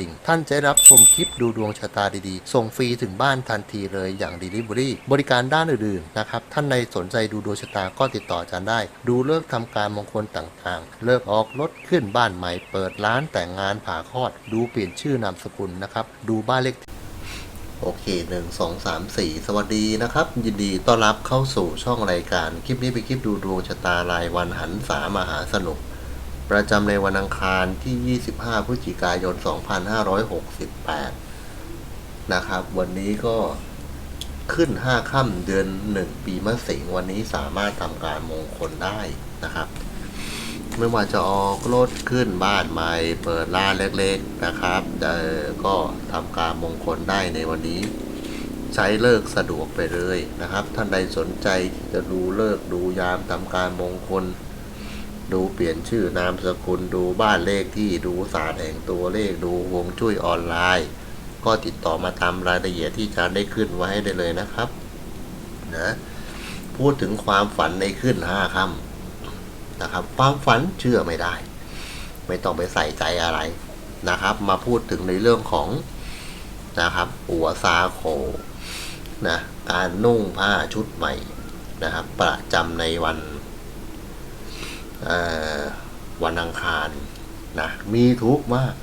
ดิ่ง ท่านจะได้รับชมคลิปดูดวงชะตาดีๆ ส่งฟรีถึงบ้านทันทีเลยอย่าง Delivery บริการด้านอื่นๆนะครับ ท่านในสนใจดูดวงชะตาก็ติดต่ออาจารย์ได้ ดูเลิกษ์ทำการมงคลต่างๆ เลิกออกรถขึ้นบ้านใหม่ เปิดร้านแต่งงานผ่าคลอด ดูเปลี่ยนชื่อนามสกุลนะครับ ดูบ้านเลขโอเคหนึ่งสองสามสี่สวัสดีนะครับ ยินดีต้อนรับเข้าสู่ช่องรายการ คลิปนี้เป็นคลิปดูดวงชะตารายวันหันษามหาสนุก ประจำในวันอังคารที่ 25 พฤศจิกายน 2568 นะครับ วันนี้ก็ขึ้น 5 ค่ำเดือน 1 ปีมะเสงวันนี้สามารถทำการมงคลได้นะครับ ไม่ว่าจะออกรถขึ้นบ้านใหม่เปิดร้านเล็กๆนะครับก็ทำการมงคลได้ในวันนี้ ใช้เลิกสะดวกไปเลยนะครับ ท่านใดสนใจที่จะดูเลิกดูยามทำการมงคล ดูเปลี่ยนชื่อนามสกุลดูบ้านเลขที่ดูศาสตร์แห่งตัวเลขดูฮวงจุ้ยออนไลน์ ก็ติดต่อมาตามรายละเอียดที่อาจารย์ได้ขึ้นไว้ได้เลยนะครับนะพูดถึงความฝันในขึ้นห้าคำนะครับ ความฝันเชื่อไม่ได้ ไม่ต้องไปใส่ใจอะไรนะครับ มาพูดถึงในเรื่องของนะครับหัวซาโคนะการนุ่งผ้าชุดใหม่นะครับ ประจำในวัน วันอังคารนะมีทุกข์มาก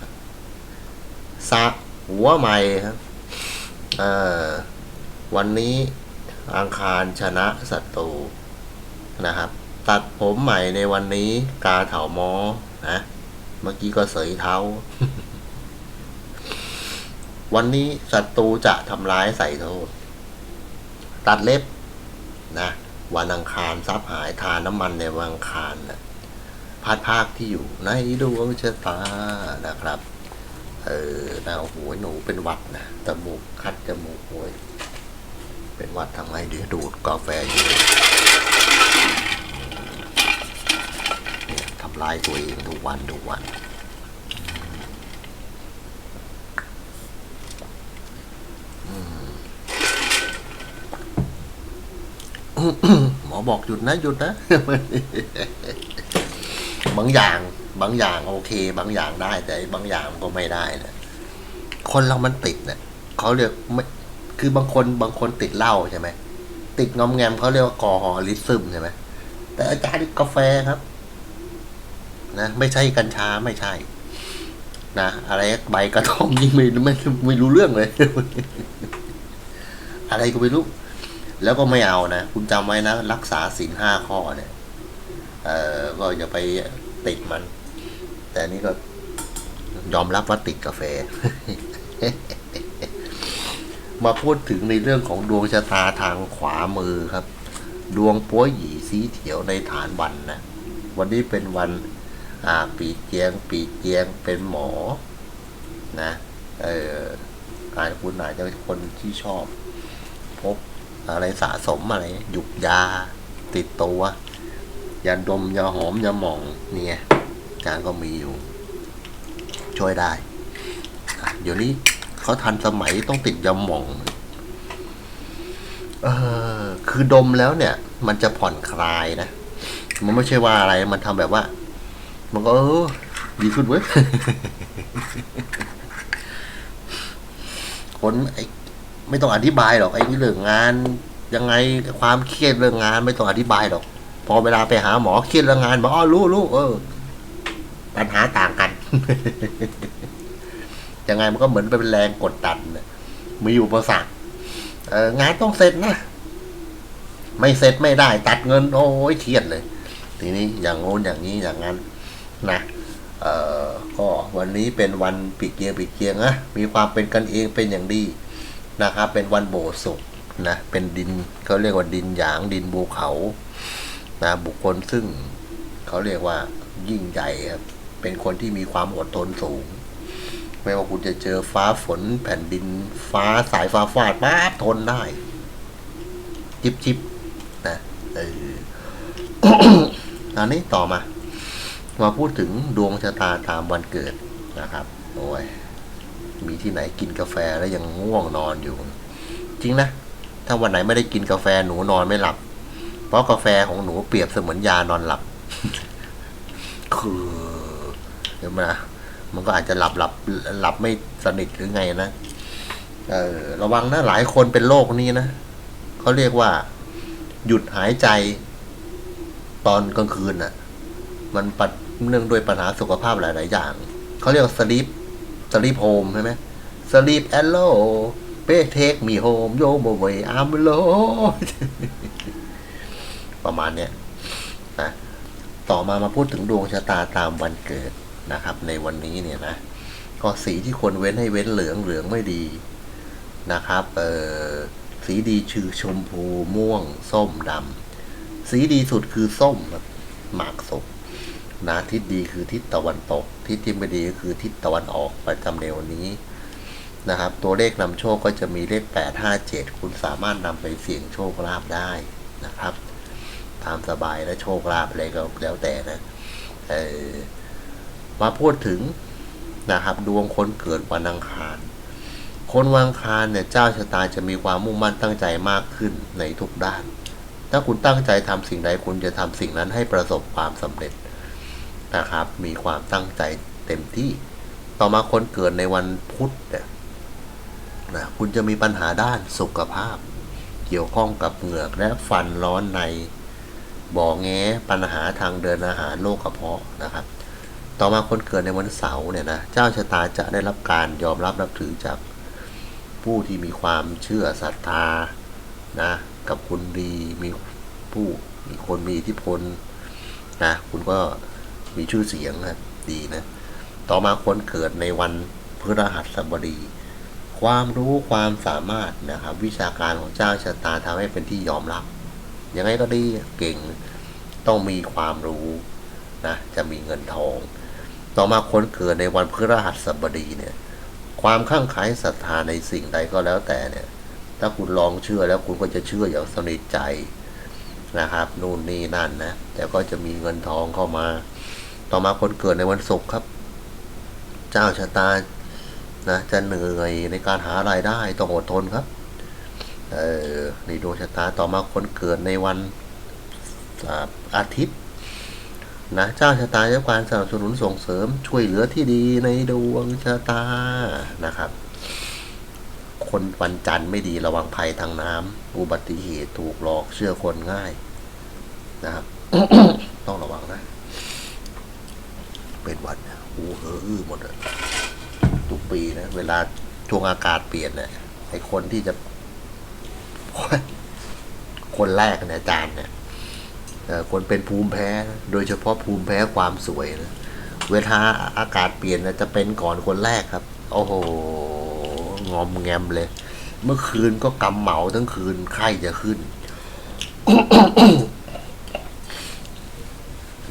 สักหัวใหม่ครับวันนี้อังคารชนะศัตรูนะครับ ตัดผมใหม่ในวันนี้กาเถาหมอนะเมื่อกี้ก็เสยเท้า วันนี้ศัตรูจะทำร้ายใส่โทษ ตัดเล็บนะ วันอังคารซับหายทาน้ำมันในวันอังคารนะ พัดภาคที่อยู่ในดวงชะตานะครับ เออนะโอ้โหนูเป็นวัดนะจมูกคัดจมูกโวย เป็นวัดทำไงเดี๋ยวดูดกาแฟอยู่เนี่ยทำลายตัวเองทุกวันทุกวันหมอบอกหยุดนะหยุดนะ บางอย่างบางอย่างโอเค บางอย่างได้แต่บางอย่างก็ไม่ได้นะคนเรามันติดเนี่ยเขาเรียกไม่คือบางคนบางคนติดเหล้าใช่ไหมติดงอมแงมเขาเรียกว่ากอฮอลิซึมใช่ไหมแต่อาจารย์กาแฟครับ นะ ไม่ใช่กัญชาไม่ใช่ นะอะไรใบกระท่อมยิ่งไม่ไม่ไม่รู้เรื่องเลย อะไรก็ไม่รู้แล้วก็ไม่เอานะ คุณจำไว้นะ รักษาศีลห้าข้อเนี่ย เออก็อย่าไปติดมัน แต่นี่ก็ยอมรับว่าติดกาแฟ มาพูดถึงในเรื่องของดวงชะตาทางขวามือครับ ดวงปัวหยีสีเถียวในฐานวันนะ วันนี้เป็นวันอ่าปีเจียง ปีเจียงเป็นหมอ นะเอ่อารคุณอาจจะเป็นคนที่ชอบ พบอะไรสะสมอะไรหยุกยาติดตัว ยาดมยาหอมยาหม่องเนี่ยการก็มีอยู่ ช่วยได้ เดี๋ยวนี้เขาทันสมัยต้องติดยาหม่องเออคือดมแล้วเนี่ย มันจะผ่อนคลายนะ มันไม่ใช่ว่าอะไรมันทำแบบว่า มันก็เออดีขึ้นเว้ยคนไอ้ไม่ต้องอธิบายหรอกไอ้เรื่องงาน ยังไงความเครียดเรื่องงาน ไม่ต้องอธิบายหรอก อเวลาไปหาหมอเครียดเรื่องงานบอกอ๋อรู้รู้เออ ปัญหาต่างกันยังไงมันก็เหมือนเป็นแรงกดดันมีอุปสรรคเอองานต้องเสร็จนะไม่เสร็จไม่ได้ ตัดเงิน โอ้ยเครียดเลย ทีนี้อย่างโน้นอย่างนี้อย่างนั้นนะเออก็วันนี้เป็นวันปีเกียงปีเกียงนะมีความเป็นกันเองเป็นอย่างดีนะครับ เป็นวันโบสุกนะเป็นดินเขาเรียกว่าดินหยางดินภูเขา นะบุคคลซึ่งเขาเรียกว่ายิ่งใหญ่ครับ เป็นคนที่มีความอดทนสูง ไม่ว่าคุณจะเจอฟ้าฝนแผ่นดิน ฟ้าสายฟ้าฟาดป๊าบทนได้ จิบจิบนะเอออันนี้ต่อมา มาพูดถึงดวงชะตาตามวันเกิดนะครับ โอ้ย มีที่ไหนกินกาแฟแล้วยังง่วงนอนอยู่ จริงนะ ถ้าวันไหนไม่ได้กินกาแฟหนูนอนไม่หลับ เพราะกาแฟของหนูเปรียบเสมือนยานอนหลับ คือเดี๋ยวมามันก็อาจจะหลับหลับหลับไม่สนิทหรือไงนะเออระวังนะหลายคนเป็นโรคนี้นะเขาเรียกว่า หยุดหายใจตอนกลางคืนน่ะ มันปัดเนื่องด้วยปัญหาสุขภาพหลาย ๆ อย่าง เขาเรียกสลีปสลีปโฮมใช่ไหมสลีปแอลโลเปเทคมีโฮมโยโมเวอามโล ประมาณเนี้ยนะต่อมามาพูดถึงดวงชะตาตามวันเกิดนะครับ ในวันนี้เนี่ยนะก็สีที่ควรเว้นให้เว้นเหลืองเหลืองไม่ดีนะครับเออสีดีชื่อชมพูม่วง ส้มดำสีดีสุดคือส้มครับหมากศพนะทิศดีคือทิศตะวันตก ทิศที่ไม่ดีก็คือทิศตะวันออกประจำในวันนี้นะครับ ตัวเลขนำโชคก็จะมีเลขแปดห้าเจ็ดคุณสามารถนำไปเสี่ยงโชคลาภได้นะครับ ตามสบายและโชคลาภอะไรก็แล้วแต่นะเออมาพูดถึงนะครับ ดวงคนเกิดวันอังคาร คนวันอังคารเนี่ยเจ้าชะตาจะมีความมุ่งมั่นตั้งใจมากขึ้นในทุกด้าน ถ้าคุณตั้งใจทำสิ่งใดคุณจะทำสิ่งนั้นให้ประสบความสำเร็จนะครับ มีความตั้งใจเต็มที่ ต่อมาคนเกิดในวันพุธเนี่ยนะคุณจะมีปัญหาด้านสุขภาพ เกี่ยวข้องกับเหงือกและฟันร้อนใน บ่อแง้ปัญหาทางเดินอาหารโรคกระเพาะนะครับ ต่อมาคนเกิดในวันเสาร์เนี่ยนะเจ้าชะตาจะได้รับการยอมรับนับถือจากผู้ที่มีความเชื่อศรัทธานะกับคุณดีมีผู้มีคนมีอิทธิพลนะคุณก็มีชื่อเสียงนะดีนะต่อมาคนเกิดในวันพฤหัสบดีความรู้ความสามารถนะครับ วิชาการของเจ้าชะตาทำให้เป็นที่ยอมรับ ยังไงก็ดีเก่งต้องมีความรู้นะจะมีเงินทอง ต่อมาคนเกิดในวันพฤหัสบดีเนี่ย ความข้างไคล้ศรัทธาในสิ่งใดก็แล้วแต่เนี่ย ถ้าคุณลองเชื่อแล้วคุณก็จะเชื่ออย่างสนิทใจนะครับ นู่นนี่นั่นนะแต่ก็จะมีเงินทองเข้ามา ต่อมาคนเกิดในวันศุกร์ครับ เจ้าชะตานะจะเหนื่อยในการหารายได้ต้องอดทนครับ เออในดวงชะตาต่อมาคนเกิดในวันอาทิตย์นะเจ้าชะตาจะการสนับสนุนส่งเสริมช่วยเหลือที่ดีในดวงชะตานะครับ คนวันจันทร์ไม่ดีระวังภัยทางน้ำอุบัติเหตุถูกหลอกเชื่อคนง่ายนะครับ ต้องระวังนะ เป็นวันหูเหือหมดเลยทุกปีนะ เวลาช่วงอากาศเปลี่ยนเนี่ยไอคนที่จะ คนแรกเนี่ยอาจารย์เนี่ยคนเป็นภูมิแพ้ โดยเฉพาะภูมิแพ้ความสวยนะเวลาอากาศเปลี่ยนจะเป็นก่อนคนแรกครับ โอ้โห งอมแงมเลย เมื่อคืนก็กำเหมาทั้งคืนไข้จะขึ้น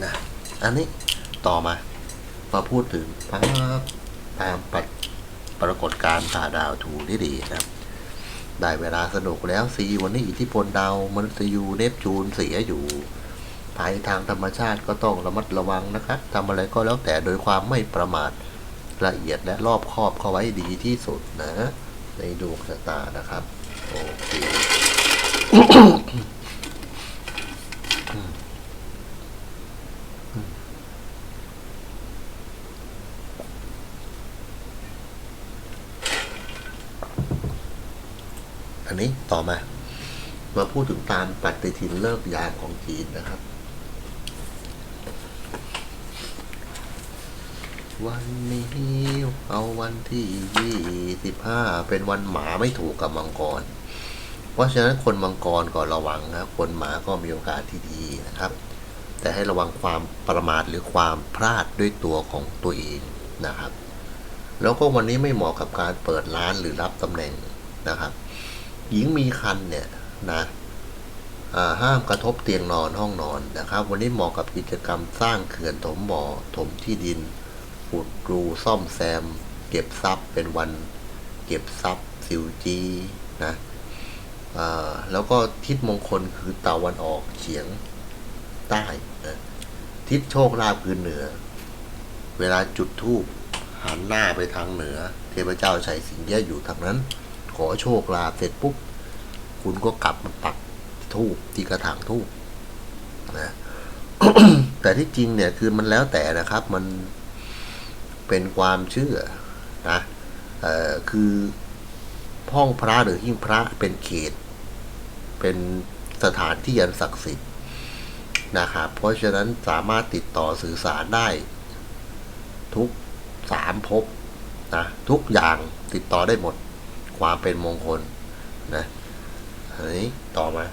นะอันนี้ต่อมา มาพูดถึงภาพตามปัดปรากฏการณ์ตาดาวถูที่ดีนะครับ ได้เวลาสนุกแล้วซีวันนี้อิทธิพลดาวมนุษยูเนปจูนเสียอยู่ภัยทางธรรมชาติก็ต้องระมัดระวังนะครับทำอะไรก็แล้วแต่โดยความไม่ประมาทละเอียดและรอบคอบเข้าไว้ดีที่สุดนะ ในดวงชะตานะครับ โอเค นี้ต่อมา มาพูดถึงตามปฏิทินเลิกยามของจีนนะครับ วันนี้เอาวันที่ยี่สิบห้าเป็นวันหมาไม่ถูกกับมังกร เพราะฉะนั้นคนมังกรก็ระวังนะคนหมาก็มีโอกาสที่ดีนะครับ แต่ให้ระวังความประมาทหรือความพลาดด้วยตัวของตัวเองนะครับแล้วก็วันนี้ไม่เหมาะกับการเปิดร้านหรือรับตำแหน่งนะครับ หญิงมีคันเนี่ยนะห้ามกระทบเตียงนอนห้องนอนนะครับ วันนี้เหมาะกับกิจกรรมสร้างเขื่อนถมบ่อถมที่ดินขุดรูซ่อมแซม เก็บทรัพย์เป็นวัน เก็บทรัพย์สิวจีนะแล้วก็ทิศมงคลคือตะวันออกเฉียงใต้นะทิศโชคลาภคือเหนือ เวลาจุดธูปหันหน้าไปทางเหนือ เทพเจ้าชัยสิงเยะอยู่ทางนั้น ขอโชคลาภเสร็จปุ๊บ คุณก็กลับมาปักทูบที่กระถางทูบนะแต่ที่จริงเนี่ยคือมันแล้วแต่นะครับมันเป็นความเชื่อนะเอ่อคือห้องพระหรือหิ้งพระเป็นเขต เป็นสถานที่อันศักดิ์สิทธิ์นะครับเพราะฉะนั้นสามารถติดต่อสื่อสารได้ ทุกสามภพนะทุกอย่างติดต่อได้หมด ความเป็นมงคลนะอันนี้ต่อมา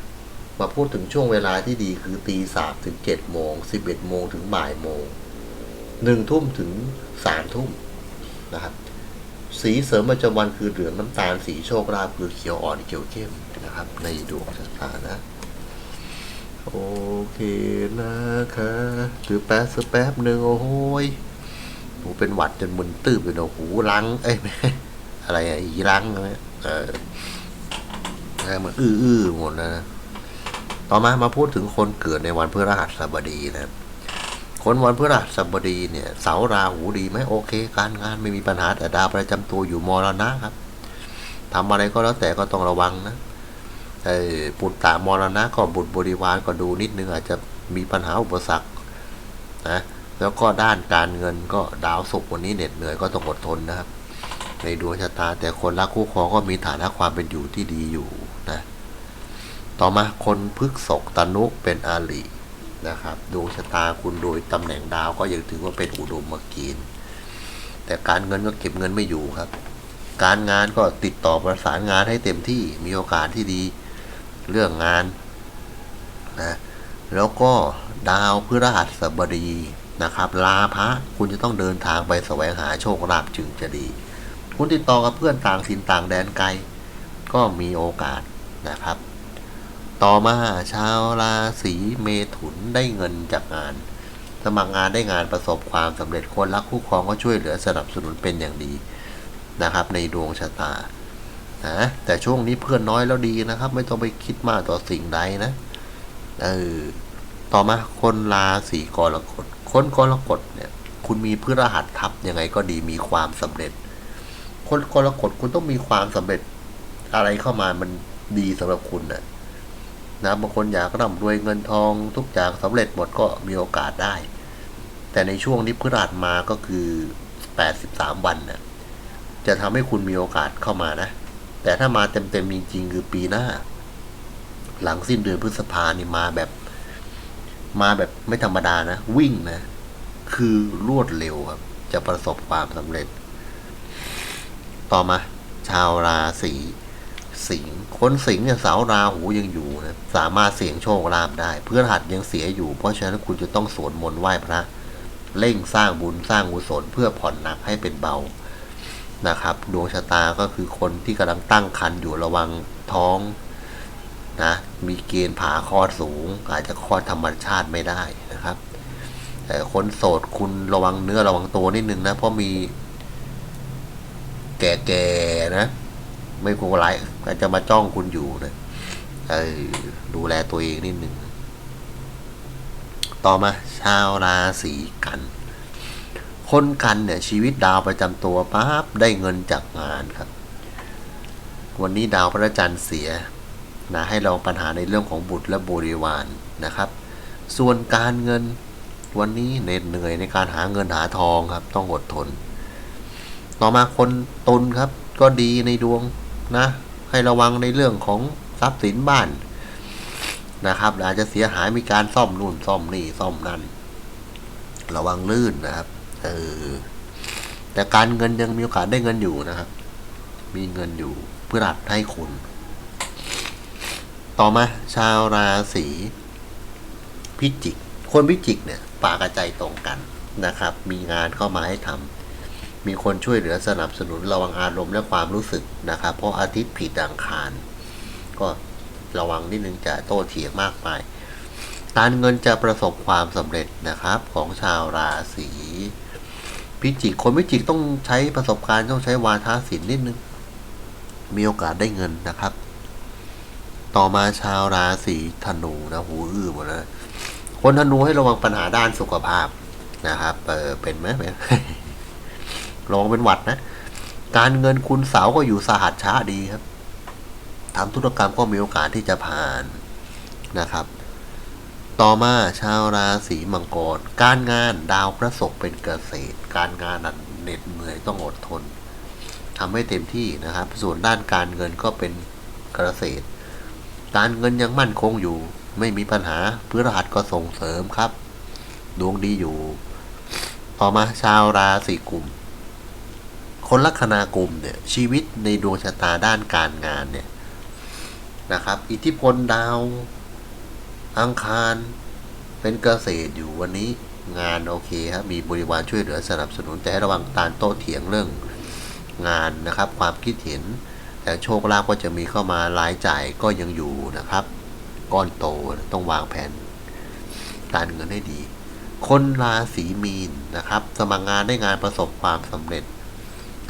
มาพูดถึงช่วงเวลาที่ดีคือตีสามถึงเจ็ดโมงสิบเอ็ดโมงถึงบ่ายโมงหนึ่งทุ่มถึงสามทุ่มนะครับ สีเสริมประจำวันคือเหลืองน้ำตาลสีโชคลาภคือเขียวอ่อนเขียวเข้มนะครับ ในดวงชะตานะโอเคนะคะถือแป๊บสักแป๊บหนึ่งโอ้โหหนูเป็นหวัดจนมึนตื้อไปโนหูรัง เอ้ย อะไรอีรังอะไรเออเออมันอื้ออื้อหมดนะต่อมามาพูดถึงคนเกิดในวันพฤหัสบดีนะคนวันพฤหัสบดีเนี่ยเสาราหูดีไหมโอเค การงานไม่มีปัญหาแต่ดาวประจำตัวอยู่มรณะครับทำอะไรก็แล้วแต่ก็ต้องระวังนะเออปุตตามรณะก็บุตรบริวารก็ดูนิดนึงอาจจะมีปัญหาอุปสรรคนะแล้วก็ด้านการเงินก็ดาวศุกร์วันนี้เหน็ดเหนื่อยก็ต้องอดทนนะครับ ในดวงชะตา แต่คนรักคู่ครองก็มีฐานะความเป็นอยู่ที่ดีอยู่นะต่อมาคนพฤกษกตนุเป็นอาลีนะครับดวงชะตาคุณโดยตำแหน่งดาวก็ยังถือว่าเป็นอุดมเกณฑ์แต่การเงินก็เก็บเงินไม่อยู่ครับ การงานก็ติดต่อประสานงานให้เต็มที่มีโอกาสที่ดีเรื่องงานนะแล้วก็ดาวพฤหัสบดีนะครับลาพระคุณจะต้องเดินทางไปแสวงหาโชคลาภจึงจะดี คุณติดต่อกับเพื่อนต่างถิ่นต่างแดนไกล ก็มีโอกาสนะครับ ต่อมาชาวราศีเมถุนได้เงินจากงาน สมัครงานได้งานประสบความสำเร็จคนรักคู่ครองก็ช่วยเหลือสนับสนุนเป็นอย่างดีนะครับ ในดวงชะตานะแต่ช่วงนี้เพื่อนน้อยแล้วดีนะครับ ไม่ต้องไปคิดมากต่อสิ่งใดนะเออต่อมาคนราศีกรกฎคนกรกฎเนี่ย คุณมีพฤหัสทับยังไงก็ดีมีความสำเร็จ คนกรกฎคุณต้องมีความสำเร็จอะไรเข้ามามันดีสำหรับคุณนะนะบางคนอยากร่ำรวยเงินทอง ทุกอย่างสำเร็จหมดก็มีโอกาสได้ แต่ในช่วงนี้พฤหัสมาก็คือ83วันนะจะทำให้คุณมีโอกาสเข้ามานะ แต่ถ้ามาเต็มๆจริงๆคือปีหน้า หลังสิ้นเดือนพฤษภานี่มาแบบ มาแบบไม่ธรรมดานะ วิ่งนะ คือรวดเร็วครับ จะประสบความสำเร็จ ต่อมา ชาวราศีสิงห์คนสิงห์เนี่ยเสาราหูยังอยู่นะสามารถเสี่ยงโชคลาภได้เพื่อหัดยังเสียอยู่ เพราะฉะนั้นคุณจะต้องสวดมนต์ไหว้พระ เร่งสร้างบุญสร้างกุศลเพื่อผ่อนหนักให้เป็นเบานะครับดวงชะตาก็คือคนที่กำลังตั้งครรภ์อยู่ระวังท้องนะมีเกณฑ์ผ่าคลอดสูง อาจจะคลอดธรรมชาติไม่ได้นะครับแต่คนโสดคุณระวังเนื้อระวังตัวนิดนึงนะเพราะมี แก่ๆนะ ไม่กลัวไรอาจจะมาจ้องคุณอยู่นะเออดูแลตัวเองนิดนึงต่อมาชาวราศีกัน คนกันเนี่ย ชีวิตดาวประจำตัวปั๊บได้เงินจากงานครับ วันนี้ดาวพระจันทร์เสียนะให้ลองปัญหาในเรื่องของบุตรและบริวารนะครับ ส่วนการเงินวันนี้เหน็ดเหนื่อยในการหาเงินหาทองครับ ต้องอดทน ต่อมาคนตุลครับ ก็ดีในดวงนะ ให้ระวังในเรื่องของทรัพย์สินบ้านนะครับ อาจจะเสียหายมีการซ่อมนู่นซ่อมนี่ซ่อมนั่น ระวังลื่นนะครับเออแต่การเงินยังมีโอกาสได้เงินอยู่นะครับ มีเงินอยู่เพื่อรัดให้คุณ ต่อมาชาวราศีพิจิก คนพิจิกเนี่ยปากกระใจตรงกันนะครับ มีงานเข้ามาให้ทำ มีคนช่วยเหลือสนับสนุนระวังอารมณ์และความรู้สึกนะครับ เพราะอาทิตย์ผิดอังคาร ก็ระวังนิดนึงจะโต้เถียงมากไปการเงินจะประสบความสำเร็จนะครับของชาวราศีพิจิกคนพิจิกต้องใช้ประสบการณ์ต้องใช้วาทศิลป์นิดนึง มีโอกาสได้เงินนะครับ ต่อมาชาวราศีธนูนะหูอื้อหมดเลยคนธนูให้ระวังปัญหาด้านสุขภาพนะครับเออเป็นไหมเป็น ลองเป็นหวัดนะ การเงินคุณสาวก็อยู่สหัสช้าดีครับทำธุรกรรมก็มีโอกาสที่จะผ่านนะครับ ต่อมาชาวราศีมังกร การงานดาวพระศกรเป็นเกษตร การงานนั้นเหน็ดเหนื่อยต้องอดทนทำให้เต็มที่นะครับ ส่วนด้านการเงินก็เป็นเกษตร การเงินยังมั่นคงอยู่ ไม่มีปัญหาพฤหัสก็ส่งเสริมครับ ดวงดีอยู่ ต่อมาชาวราศีกุม คนลัคนากลุ่มเนี่ยชีวิตในดวงชะตาด้านการงานเนี่ยนะครับ อิทธิพลดาวอังคารเป็นเกษตรอยู่วันนี้งานโอเคครับมีบริวารช่วยเหลือสนับสนุนแต่ให้ระวังตารโต้เถียงเรื่องงานนะครับ ความคิดเห็น แต่โชคลาภก็จะมีเข้ามารายจ่ายก็ยังอยู่นะครับ ก้อนโตต้องวางแผน การเงินให้ดี คนราศีมีนนะครับ สมัครงานได้งานประสบความสำเร็จ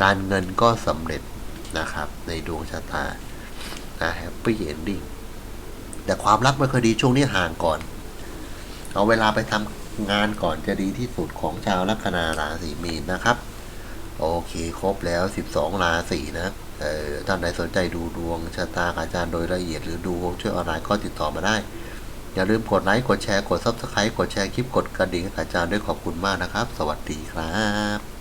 การเงินก็สำเร็จนะครับ ในดวงชะตานะแฮปปี้เอนดิ้งแต่ความรักไม่ค่อยดีช่วงนี้ห่างก่อน เอาเวลาไปทำงานก่อนจะดีที่สุดของชาวลัคนาราศีมีนนะครับ โอเคครบแล้ว 12 ราศีนะเออท่านใดสนใจดูดวงชะตาอาจารย์โดยละเอียดหรือดูวงช่วยออนไลน์ก็ติดต่อมาได้ อย่าลืมกดไลค์กดแชร์กด Subscribe กดแชร์คลิปกดกระดิ่งให้อาจารย์ด้วยขอบคุณมากนะครับ สวัสดีครับ